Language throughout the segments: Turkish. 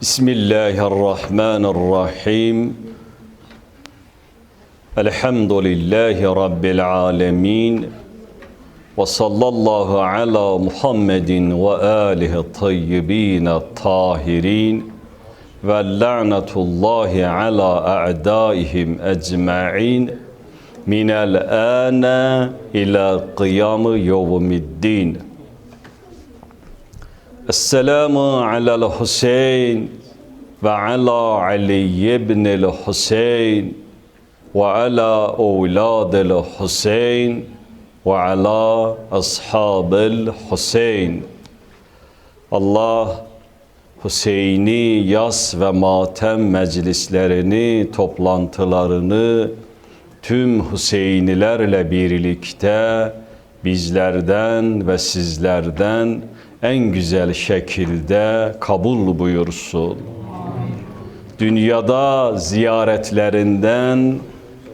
بسم الله الرحمن الرحيم الحمد لله رب العالمين وصلى الله على محمد وآله الطيبين الطاهرين واللعنة الله على أعدائهم أجمعين من الآن إلى قيام يوم الدين Esselamu alel Hüseyin ve ala Ali ibnil Hüseyin ve ala evladil Hüseyin ve ala ashabil Hüseyin. Allah Hüseyin'i, yas ve matem meclislerini, toplantılarını tüm Hüseyinilerle birlikte bizlerden ve sizlerden en güzel şekilde kabul buyursun. Dünyada ziyaretlerinden,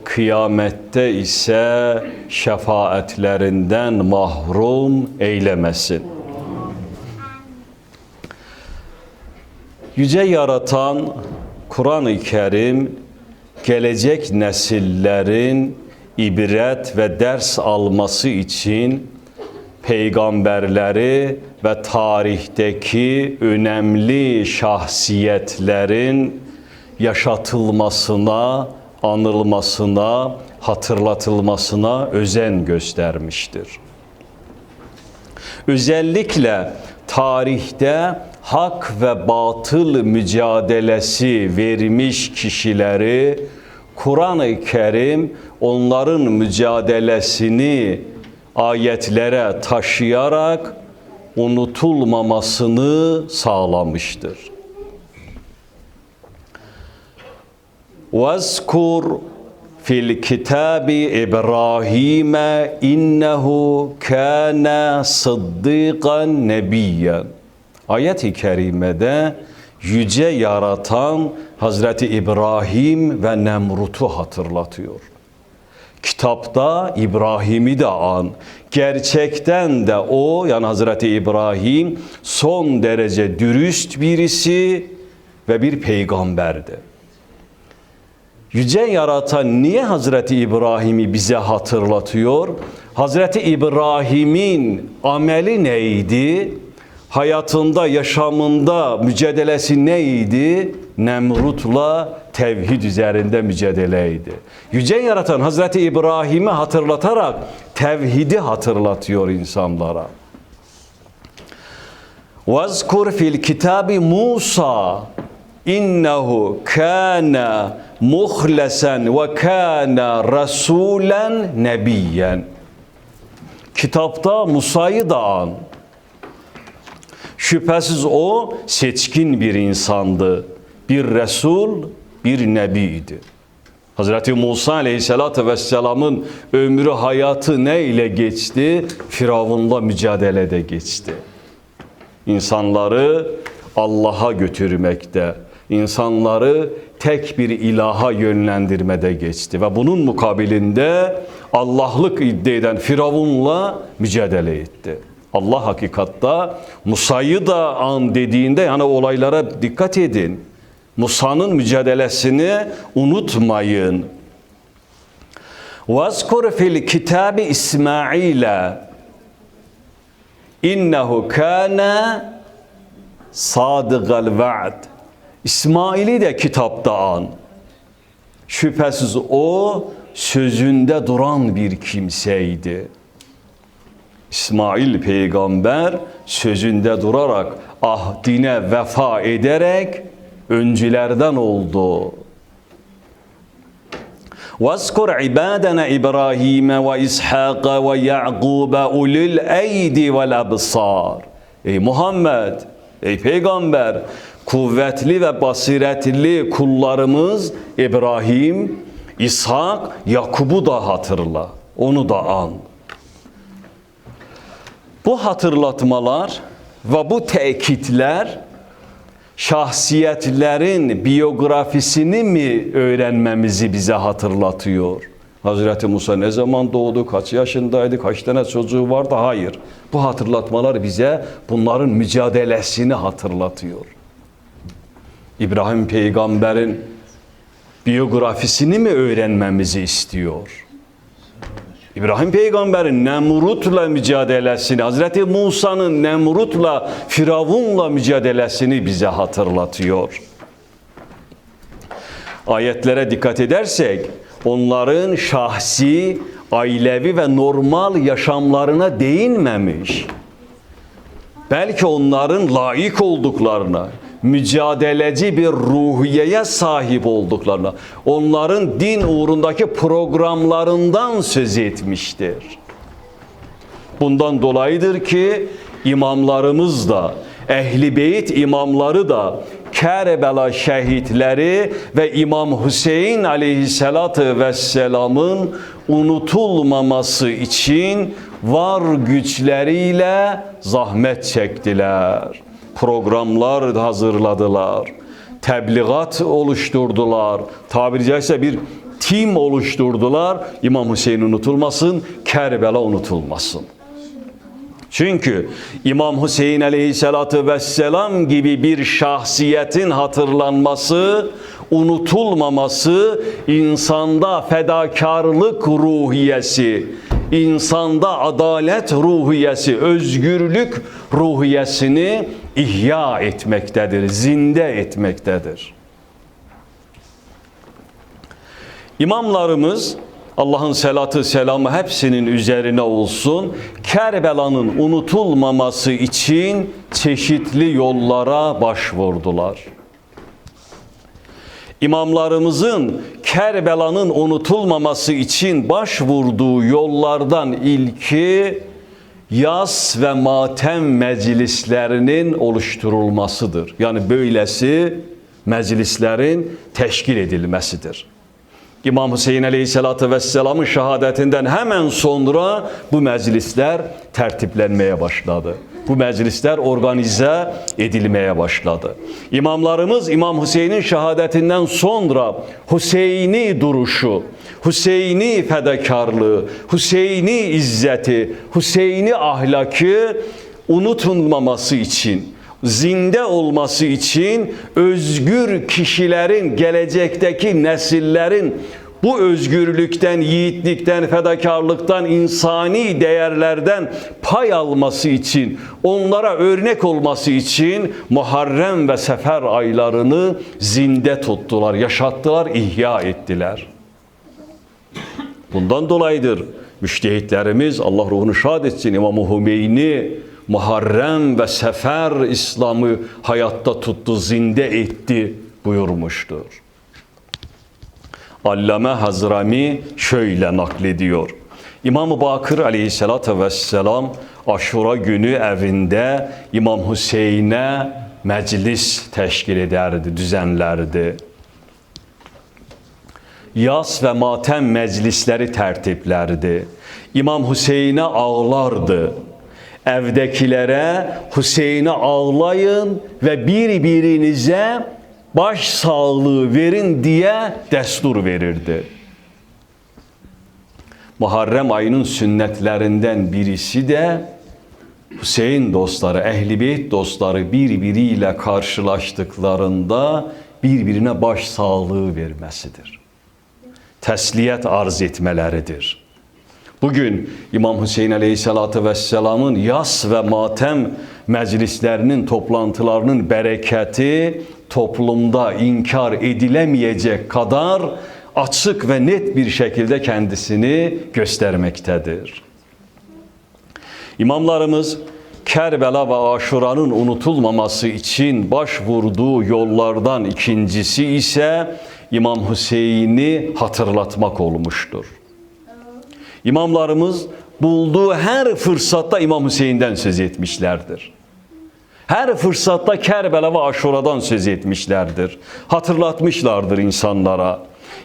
kıyamette ise şefaatlerinden mahrum eylemesin. Yüce yaratan Kur'an-ı Kerim gelecek nesillerin ibret ve ders alması için peygamberleri ve tarihteki önemli şahsiyetlerin yaşatılmasına, anılmasına, hatırlatılmasına özen göstermiştir. Özellikle tarihte hak ve batıl mücadelesi vermiş kişileri Kur'an-ı Kerim onların mücadelesini ayetlere taşıyarak unutulmamasını sağlamıştır. Vazkur fil kitabi İbrahim'e innehu kana sıddıkan nebiyyen. Ayet-i kerimede yüce yaratan Hazreti İbrahim ve Nemrut'u hatırlatıyor. Kitapta İbrahim'i de an. Gerçekten de o yani Hazreti İbrahim son derece dürüst birisi ve bir peygamberdi. Yüce yaratan niye Hazreti İbrahim'i bize hatırlatıyor? Hazreti İbrahim'in ameli neydi? Hayatında, yaşamında mücadelesi neydi? Nemrut'la tevhid üzerinde mücadeleydi. Yüce Yaratan Hazreti İbrahim'i hatırlatarak tevhidi hatırlatıyor insanlara. Vazkur fil kitabi Musa innehu kana muhlesen ve kana rasulen nebiyen. Kitapta Musa'yı da an. Şüphesiz o seçkin bir insandı. Bir Resul bir Nebiydi. Hazreti Musa Aleyhisselatü Vesselam'ın ömrü hayatı ne ile geçti? Firavunla mücadelede geçti. İnsanları Allah'a götürmekte, insanları tek bir ilaha yönlendirmede geçti. Ve bunun mukabilinde Allah'lık iddia eden Firavun'la mücadele etti. Allah hakikatta Musa'yı da an dediğinde yani olaylara dikkat edin. Musa'nın mücadelesini unutmayın. Vazkur fil kitabi İsmail'e innehu kana sadıgal va'd. İsmail'i de kitapta an. Şüphesiz o sözünde duran bir kimseydi. İsmail peygamber sözünde durarak ahdine vefa ederek öncülerden oldu. وَاسْكُرْ عِبَادَنَا إِبْرَاهِيمَ وَإِسْحَاقَ وَيَعْقُوبَ اُلِي الْاَيْدِ وَالْأَبْصَارِ Ey Muhammed, ey peygamber, kuvvetli ve basiretli kullarımız İbrahim, İshak, Yakub'u da hatırla. Onu da an. Bu hatırlatmalar ve bu tekitler şahsiyetlerin biyografisini mi öğrenmemizi bize hatırlatıyor? Hazreti Musa ne zaman doğdu, kaç yaşındaydı, kaç tane çocuğu vardı? Hayır. Bu hatırlatmalar bize bunların mücadelesini hatırlatıyor. İbrahim peygamberin biyografisini mi öğrenmemizi istiyor? İbrahim peygamberin Nemrut'la mücadelesini, Hazreti Musa'nın Nemrut'la, Firavun'la mücadelesini bize hatırlatıyor. Ayetlere dikkat edersek onların şahsi, ailevi ve normal yaşamlarına değinmemiş. Belki onların layık olduklarına, mücadeleci bir ruhiyeye sahip olduklarına, onların din uğrundaki programlarından söz etmiştir. Bundan dolayıdır ki imamlarımız da, Ehli Beyt imamları da Kerbela şehitleri ve İmam Hüseyin aleyhissalatü vesselamın unutulmaması için var güçleriyle zahmet çektiler. Programlar hazırladılar. Tebliğat oluşturdular. Tabiri caizse bir tim oluşturdular. İmam Hüseyin unutulmasın, Kerbela unutulmasın. Çünkü İmam Hüseyin aleyhissalatü vesselam gibi bir şahsiyetin hatırlanması, unutulmaması insanda fedakarlık ruhiyesi, insanda adalet ruhiyesi, özgürlük ruhiyesini ihya etmektedir, zinde etmektedir. İmamlarımız Allah'ın selatı selamı hepsinin üzerine olsun. Kerbela'nın unutulmaması için çeşitli yollara başvurdular. İmamlarımızın Kerbela'nın unutulmaması için başvurduğu yollardan ilki yas ve matem meclislerinin oluşturulmasıdır. Yani böylesi meclislerin teşkil edilmesidir. İmam Hüseyin Aleyhisselatü Vesselam'ın şehadetinden hemen sonra bu meclisler tertiplenmeye başladı. Bu meclisler organize edilmeye başladı. İmamlarımız İmam Hüseyin'in şehadetinden sonra Hüseyin'i duruşu, Hüseyin'i fedakarlığı, Hüseyin'i izzeti, Hüseyin'i ahlakı unutulmaması için zinde olması için özgür kişilerin gelecekteki nesillerin bu özgürlükten, yiğitlikten, fedakarlıktan, insani değerlerden pay alması için, onlara örnek olması için Muharrem ve Sefer aylarını zinde tuttular, yaşattılar, ihya ettiler. Bundan dolayıdır müştehitlerimiz Allah ruhunu şad etsin İmam-ı Hümeyni Muharrem ve Sefer İslam'ı hayatta tuttu, zinde etti buyurmuştur. Allame Hazrami şöyle naklediyor. İmam-ı Bakır aleyhissalatü vesselam aşura günü evinde İmam Hüseyin'e meclis teşkil ederdi, düzenlerdi. Yas ve matem meclisleri tertiplerdi. İmam Hüseyin'e ağlardı evdekilere Hüseyin'e ağlayın ve birbirinize baş sağlığı verin diye destur verirdi. Muharrem ayının sünnetlerinden birisi de Hüseyin dostları, Ehli Beyt dostları birbiriyle karşılaştıklarında birbirine baş sağlığı vermesidir. Tesliyet arz etmeleridir. Bugün İmam Hüseyin Aleyhisselatü Vesselam'ın yas ve matem meclislerinin toplantılarının bereketi toplumda inkar edilemeyecek kadar açık ve net bir şekilde kendisini göstermektedir. İmamlarımız Kerbela ve Aşura'nın unutulmaması için başvurduğu yollardan ikincisi ise İmam Hüseyin'i hatırlatmak olmuştur. İmamlarımız bulduğu her fırsatta İmam Hüseyin'den söz etmişlerdir. Her fırsatta Kerbela ve Aşura'dan söz etmişlerdir. Hatırlatmışlardır insanlara.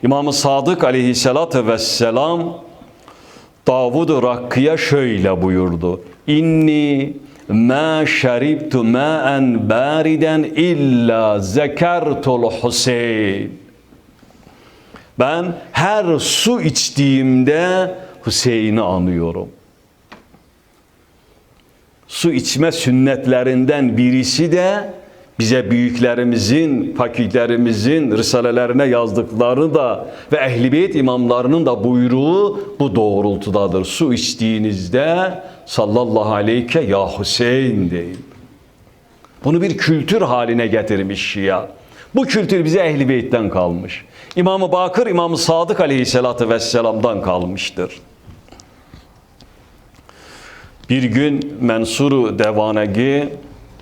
İmam-ı Sadık aleyhissalatü vesselam Davud-u Rakkı'ya şöyle buyurdu. İnni ma şeribtu ma'en bariden illa zekertul Hüseyin. Ben her su içtiğimde Hüseyin'i anıyorum. Su içme sünnetlerinden birisi de bize büyüklerimizin, fakirlerimizin risalelerine yazdıkları da ve Ehl-i Beyt imamlarının da buyruğu bu doğrultudadır. Su içtiğinizde sallallahu aleyke ya Hüseyin deyin. Bunu bir kültür haline getirmiş Şia. Bu kültür bize Ehl-i Beyt'ten kalmış. İmam-ı Bakır, İmam-ı Sadık aleyhissalatü vesselam'dan kalmıştır. Bir gün Mensuru Devanegi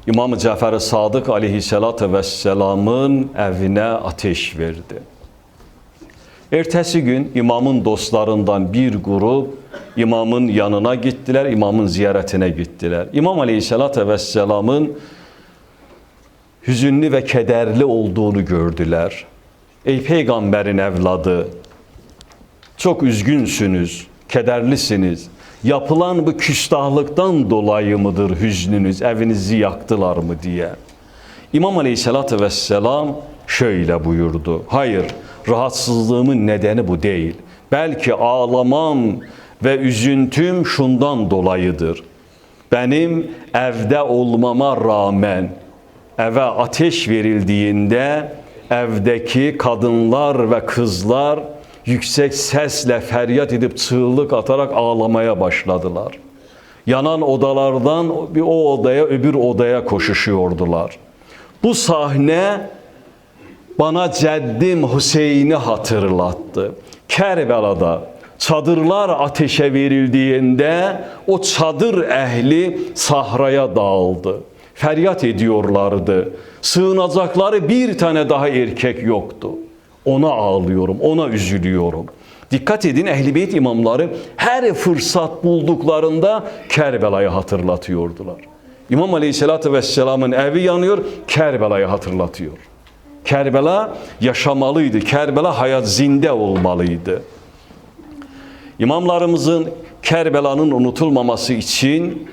İmam Cafer Sadık aleyhissalatü vesselamın evine ateş verdi. Ertesi gün imamın dostlarından bir grup imamın yanına gittiler, imamın ziyaretine gittiler. İmam aleyhissalatü vesselamın hüzünlü ve kederli olduğunu gördüler. Ey peygamberin evladı, çok üzgünsünüz, kederlisiniz. Yapılan bu küstahlıktan dolayı mıdır hüznünüz, evinizi yaktılar mı diye. İmam Aleyhisselatü Vesselam şöyle buyurdu. Hayır, rahatsızlığımın nedeni bu değil. Belki ağlamam ve üzüntüm şundan dolayıdır. Benim evde olmama rağmen eve ateş verildiğinde evdeki kadınlar ve kızlar yüksek sesle feryat edip çığlık atarak ağlamaya başladılar. Yanan odalardan bir o odaya öbür odaya koşuşuyordular. Bu sahne bana ceddim Hüseyin'i hatırlattı. Kerbela'da çadırlar ateşe verildiğinde o çadır ehli sahraya dağıldı. Feryat ediyorlardı. Sığınacakları bir tane daha erkek yoktu. Ona ağlıyorum, ona üzülüyorum. Dikkat edin Ehl-i imamları her fırsat bulduklarında Kerbela'yı hatırlatıyordular. İmam Aleyhisselatü Vesselam'ın evi yanıyor, Kerbela'yı hatırlatıyor. Kerbela yaşamalıydı. Kerbela hayat zinde olmalıydı. İmamlarımızın Kerbela'nın unutulmaması için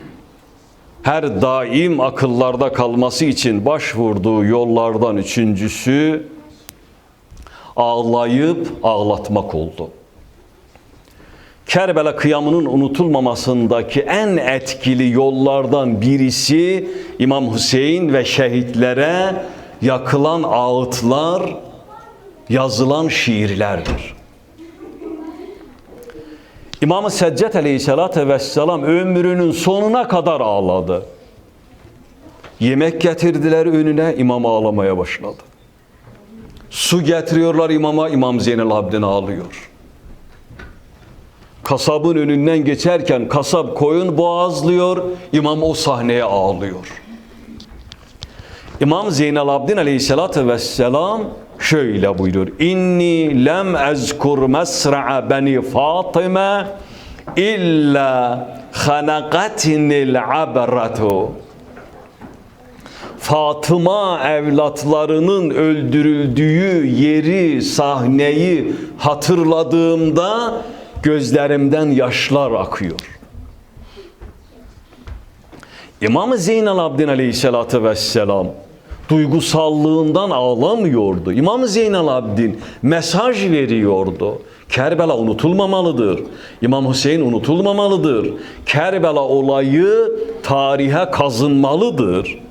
her daim akıllarda kalması için başvurduğu yollardan üçüncüsü ağlayıp ağlatmak oldu. Kerbela kıyamının unutulmamasındaki en etkili yollardan birisi İmam Hüseyin ve şehitlere yakılan ağıtlar, yazılan şiirlerdir. İmam-ı Seccet aleyhissalatü vesselam ömrünün sonuna kadar ağladı. Yemek getirdiler önüne, imam ağlamaya başladı. Su getiriyorlar imama, İmam Zeynel Abidin ağlıyor. Kasabın önünden geçerken kasap koyun boğazlıyor, imam o sahneye ağlıyor. İmam Zeynel Abidin aleyhissalatü vesselam şöyle buyurur. İnni lem ezkur mesra'a beni Fatıma illa hanaqatinil abratu. Fatıma evlatlarının öldürüldüğü yeri, sahneyi hatırladığımda gözlerimden yaşlar akıyor. İmam Zeynel Abidin Aleyhisselatü Vesselam duygusallığından ağlamıyordu. İmam Zeynel Abidin mesaj veriyordu. Kerbela unutulmamalıdır. İmam Hüseyin unutulmamalıdır. Kerbela olayı tarihe kazınmalıdır.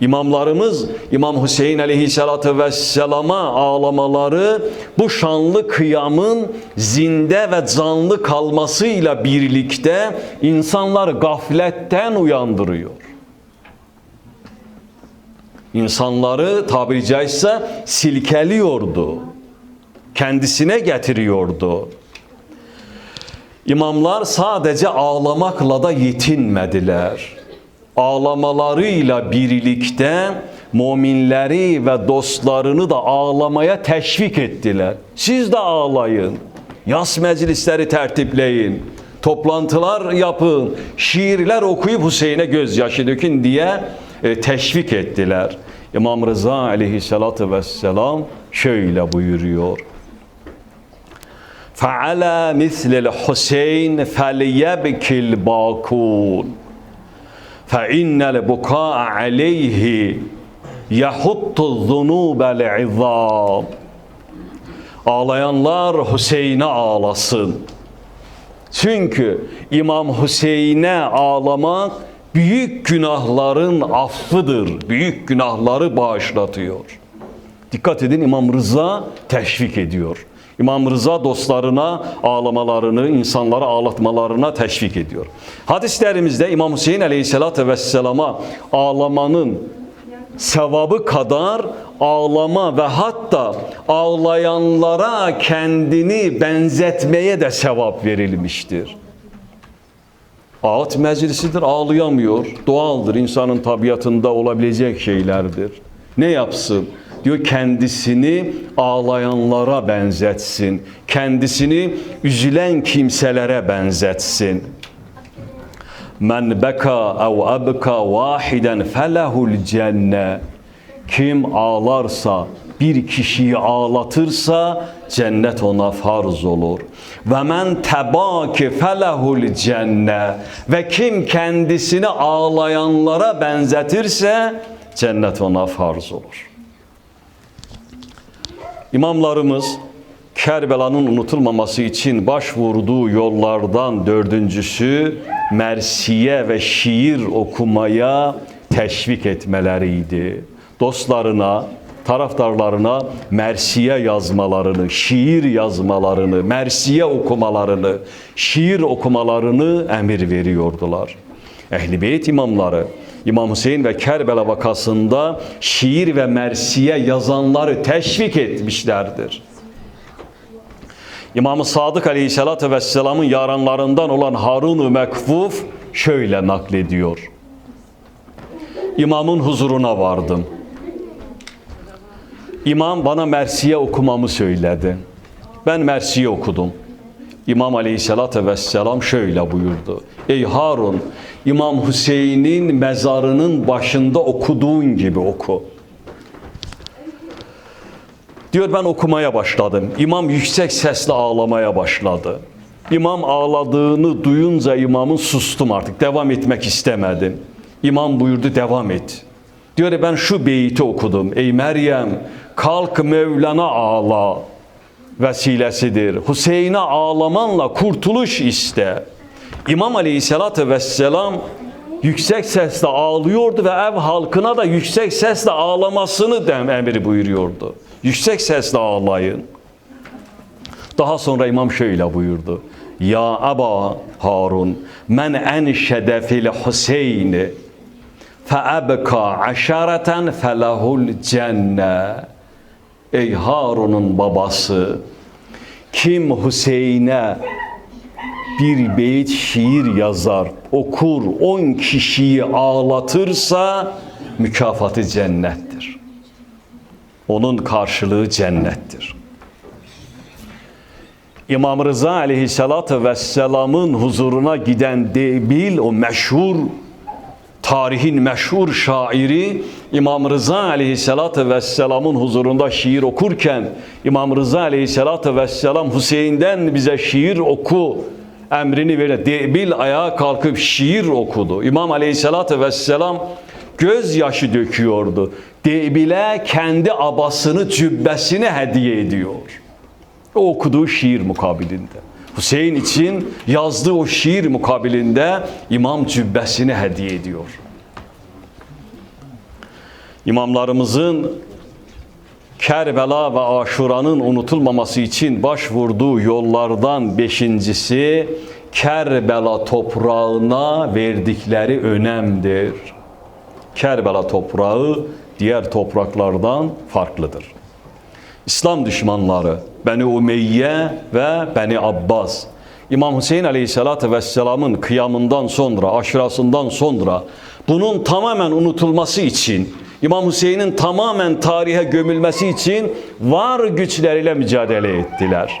İmamlarımız İmam Hüseyin aleyhissalatü vesselama ağlamaları bu şanlı kıyamın zinde ve canlı kalmasıyla birlikte insanlar gafletten uyandırıyor. İnsanları tabiri caizse silkeliyordu. Kendisine getiriyordu. İmamlar sadece ağlamakla da yetinmediler ağlamalarıyla birlikte müminleri ve dostlarını da ağlamaya teşvik ettiler. Siz de ağlayın. Yas meclisleri tertipleyin. Toplantılar yapın. Şiirler okuyup Hüseyin'e gözyaşı dökün diye e, teşvik ettiler. İmam Rıza aleyhissalatü vesselam şöyle buyuruyor. فَعَلَى مِثْلِ الْحُسَيْنِ فَلْيَبْكِ الْبَاكُونَ fe innel buka'a aleyhi yahuttu zunube li'izzam ağlayanlar Hüseyin'e ağlasın çünkü İmam Hüseyin'e ağlamak büyük günahların affıdır. Büyük günahları bağışlatıyor. Dikkat edin İmam Rıza teşvik ediyor. İmam Rıza dostlarına ağlamalarını, insanları ağlatmalarına teşvik ediyor. Hadislerimizde İmam Hüseyin Aleyhisselatü Vesselam'a ağlamanın sevabı kadar ağlama ve hatta ağlayanlara kendini benzetmeye de sevap verilmiştir. Ağıt meclisidir, ağlayamıyor. Doğaldır, insanın tabiatında olabilecek şeylerdir. Ne yapsın? Diyor kendisini ağlayanlara benzetsin. Kendisini üzülen kimselere benzetsin. Men beka ev abka vahiden felehul cenne. Kim ağlarsa, bir kişiyi ağlatırsa cennet ona farz olur. Ve men tebaki felehul cenne. Ve kim kendisini ağlayanlara benzetirse cennet ona farz olur. İmamlarımız Kerbela'nın unutulmaması için başvurduğu yollardan dördüncüsü mersiye ve şiir okumaya teşvik etmeleriydi. Dostlarına, taraftarlarına mersiye yazmalarını, şiir yazmalarını, mersiye okumalarını, şiir okumalarını emir veriyordular. Ehl-i Beyt imamları İmam Hüseyin ve Kerbela vakasında şiir ve mersiye yazanları teşvik etmişlerdir. İmam-ı Sadık Aleyhisselatü Vesselam'ın yaranlarından olan Harun-u Mekfuf şöyle naklediyor. İmamın huzuruna vardım. İmam bana Mersiye okumamı söyledi. Ben Mersiye okudum. İmam Aleyhisselatü Vesselam şöyle buyurdu. Ey Harun, İmam Hüseyin'in mezarının başında okuduğun gibi oku. Diyor ben okumaya başladım. İmam yüksek sesle ağlamaya başladı. İmam ağladığını duyunca imamın sustum artık. Devam etmek istemedim. İmam buyurdu devam et. Diyor ben şu beyti okudum. Ey Meryem kalk Mevlana ağla vesilesidir. Hüseyin'e ağlamanla kurtuluş iste. İmam Aleyhisselatü Vesselam yüksek sesle ağlıyordu ve ev halkına da yüksek sesle ağlamasını dem emri buyuruyordu. Yüksek sesle ağlayın. Daha sonra imam şöyle buyurdu. Ya Aba Harun men enşede fil Hüseyni feebka aşareten felahul cenne. Ey Harun'un babası kim Hüseyin'e bir beyit şiir yazar, okur, on kişiyi ağlatırsa mükafatı cennettir. Onun karşılığı cennettir. İmam Rıza aleyhissalatü vesselamın huzuruna giden Debil o meşhur tarihin meşhur şairi İmam Rıza aleyhissalatü vesselamın huzurunda şiir okurken İmam Rıza aleyhissalatü vesselam Hüseyin'den bize şiir oku emrini verir. Debil ayağa kalkıp şiir okudu. İmam aleyhissalatü vesselam gözyaşı döküyordu. Debil'e kendi abasını, cübbesini hediye ediyor. O okuduğu şiir mukabilinde. Hüseyin için yazdığı o şiir mukabilinde imam cübbesini hediye ediyor. İmamlarımızın Kerbela ve Aşura'nın unutulmaması için başvurduğu yollardan beşincisi Kerbela toprağına verdikleri önemdir. Kerbela toprağı diğer topraklardan farklıdır. İslam düşmanları Beni Umeyye ve Beni Abbas İmam Hüseyin Aleyhisselatü Vesselam'ın kıyamından sonra, aşırasından sonra bunun tamamen unutulması için, İmam Hüseyin'in tamamen tarihe gömülmesi için var güçleriyle mücadele ettiler.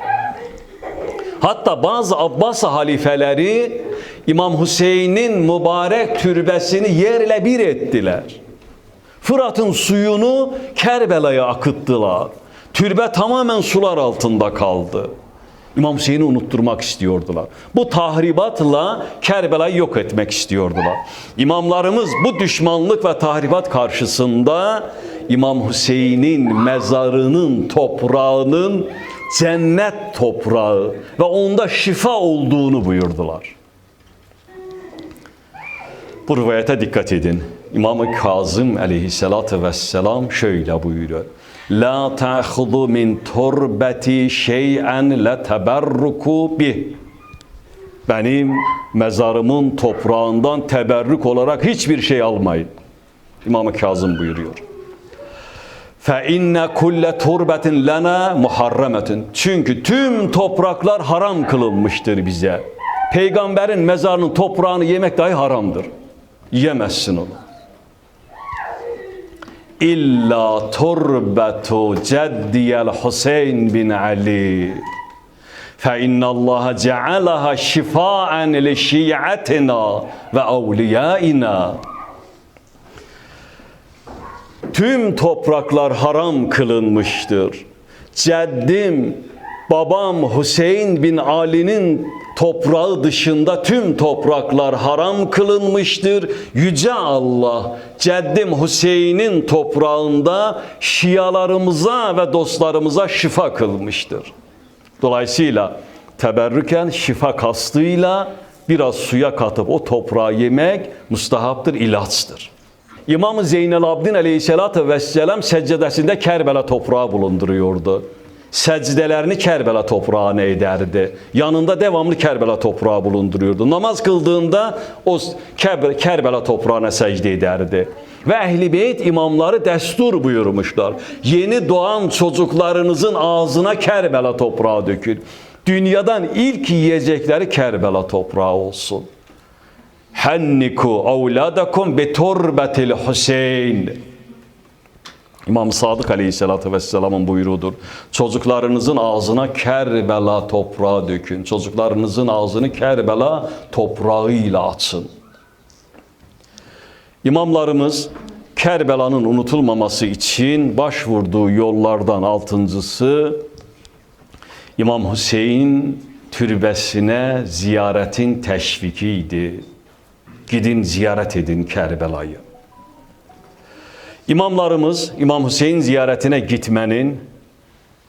Hatta bazı Abbas halifeleri İmam Hüseyin'in mübarek türbesini yerle bir ettiler. Fırat'ın suyunu Kerbela'ya akıttılar. Türbe tamamen sular altında kaldı. İmam Hüseyin'i unutturmak istiyordular. Bu tahribatla Kerbela'yı yok etmek istiyordular. İmamlarımız bu düşmanlık ve tahribat karşısında İmam Hüseyin'in mezarının toprağının cennet toprağı ve onda şifa olduğunu buyurdular. Bu rivayete dikkat edin. İmam-ı Kazım aleyhissalatü vesselam şöyle buyuruyor. La ta'khudu min turbeti şey'en la teberruku bih. Benim mezarımın toprağından teberrük olarak hiçbir şey almayın. İmam-ı Kazım buyuruyor. Fe inne kulle turbetin lana muharremetin. Çünkü tüm topraklar haram kılınmıştır bize. Peygamberin mezarının toprağını yemek dahi haramdır. Yemezsin onu. İlla turbetu ceddiyel Hüseyin bin Ali. Cealaha şifaen li şiatina ve evliyaina. Tüm topraklar haram kılınmıştır. Ceddim, babam Hüseyin bin Ali'nin toprağı dışında tüm topraklar haram kılınmıştır. Yüce Allah, Ceddim Hüseyin'in toprağında şialarımıza ve dostlarımıza şifa kılmıştır. Dolayısıyla teberrüken şifa kastıyla biraz suya katıp o toprağı yemek mustahaptır, ilaçtır. İmam Zeynel Abdin aleyhissalatü vesselam seccedesinde Kerbela toprağı bulunduruyordu. Secdelerini Kerbela toprağına ederdi. Yanında devamlı Kerbela toprağı bulunduruyordu. Namaz kıldığında o Kerbe- Kerbela toprağına secde ederdi. Ve Ehl-i Beyt imamları destur buyurmuşlar. Yeni doğan çocuklarınızın ağzına Kerbela toprağı dökün. Dünyadan ilk yiyecekleri Kerbela toprağı olsun. Henniku evladakum bi turbetil Hüseyin. İmam Sadık Aleyhisselatü Vesselam'ın buyruğudur. Çocuklarınızın ağzına Kerbela toprağı dökün. Çocuklarınızın ağzını Kerbela toprağıyla açın. İmamlarımız Kerbela'nın unutulmaması için başvurduğu yollardan altıncısı İmam Hüseyin türbesine ziyaretin teşvikiydi. Gidin ziyaret edin Kerbela'yı. İmamlarımız İmam Hüseyin ziyaretine gitmenin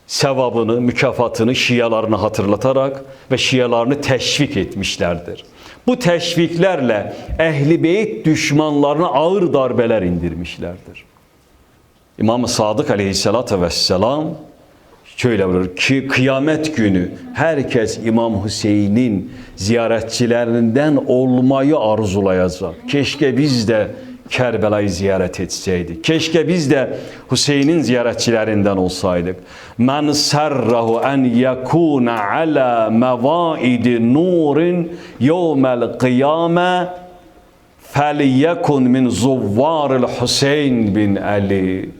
sevabını, mükafatını Şialarını hatırlatarak ve Şialarını teşvik etmişlerdir. Bu teşviklerle Ehli Beyt düşmanlarına ağır darbeler indirmişlerdir. İmam-ı Sadık aleyhissalatü vesselam şöyle buyurur ki kıyamet günü herkes İmam Hüseyin'in ziyaretçilerinden olmayı arzulayacak. Keşke biz de Kerbela'yı ziyaret etseydik. Keşke biz de Hüseyin'in ziyaretçilerinden olsaydık. Men serrahu en yekuna ala mevaidi nurin yevmel kıyame felyekun min zuvvaril Hüseyin bin Ali.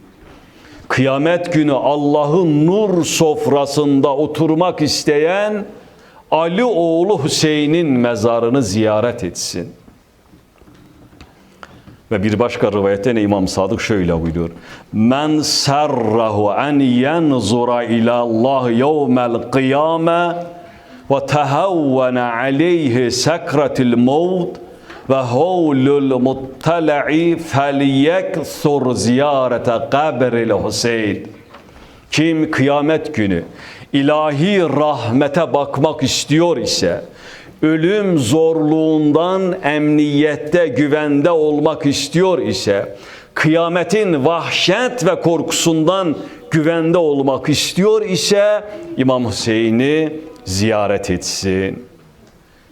Kıyamet günü Allah'ın nur sofrasında oturmak isteyen Ali oğlu Hüseyin'in mezarını ziyaret etsin. Ve bir başka rivayette ne İmam Sadık şöyle buyuruyor. Men serrahu en yenzura ila Allah yevmel kıyame ve tehevvene aleyhi sekretil mevt ve havlul muttala'i felyeksur ziyarete kabril Hüseyin. Kim kıyamet günü ilahi rahmete bakmak istiyor ise, ölüm zorluğundan emniyette, güvende olmak istiyor ise, kıyametin vahşet ve korkusundan güvende olmak istiyor ise İmam Hüseyin'i ziyaret etsin.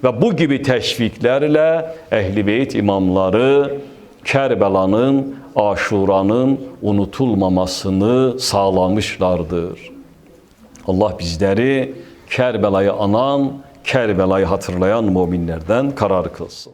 Ve bu gibi teşviklerle Ehl-i Beyt imamları Kerbela'nın, Aşura'nın unutulmamasını sağlamışlardır. Allah bizleri Kerbela'yı anan, Kerbela'yı hatırlayan müminlerden karar kılsın.